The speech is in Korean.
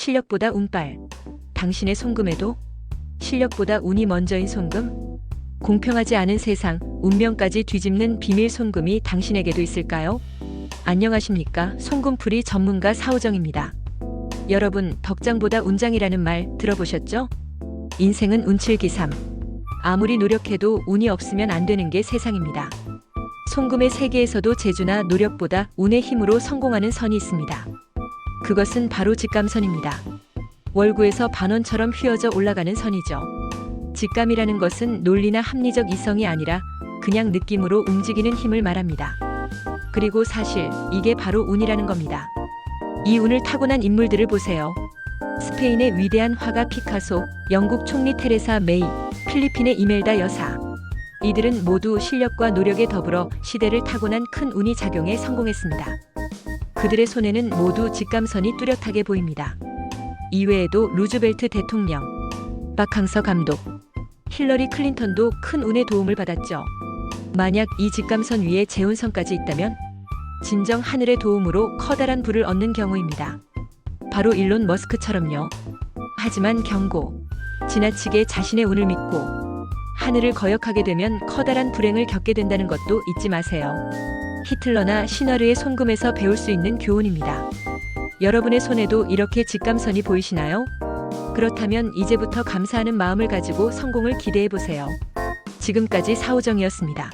실력보다 운빨. 당신의 송금에도 실력보다 운이 먼저인 송금? 공평하지 않은 세상, 운명까지 뒤집는 비밀 송금이 당신에게도 있을까요? 안녕하십니까. 송금풀이 전문가 사오정입니다. 여러분, 덕장보다 운장이라는 말 들어보셨죠? 인생은 운칠기삼. 아무리 노력해도 운이 없으면 안 되는 게 세상입니다. 송금의 세계에서도 재주나 노력보다 운의 힘으로 성공하는 선이 있습니다. 그것은 바로 직감선입니다. 월구에서 반원처럼 휘어져 올라가는 선이죠. 직감이라는 것은 논리나 합리적 이성이 아니라 그냥 느낌으로 움직이는 힘을 말합니다. 그리고 사실 이게 바로 운이라는 겁니다. 이 운을 타고난 인물들을 보세요. 스페인의 위대한 화가 피카소, 영국 총리 테레사 메이, 필리핀의 이멜다 여사. 이들은 모두 실력과 노력에 더불어 시대를 타고난 큰 운이 작용해 성공했습니다. 그들의 손에는 모두 직감선이 뚜렷하게 보입니다. 이외에도 루즈벨트 대통령, 박항서 감독, 힐러리 클린턴도 큰 운의 도움을 받았죠. 만약 이 직감선 위에 재운선까지 있다면 진정 하늘의 도움으로 커다란 부를 얻는 경우입니다. 바로 일론 머스크처럼요. 하지만 경고. 지나치게 자신의 운을 믿고 하늘을 거역하게 되면 커다란 불행을 겪게 된다는 것도 잊지 마세요. 히틀러나 시나르의 송금에서 배울 수 있는 교훈입니다. 여러분의 손에도 이렇게 직감선이 보이시나요? 그렇다면 이제부터 감사하는 마음을 가지고 성공을 기대해 보세요. 지금까지 사오정이었습니다.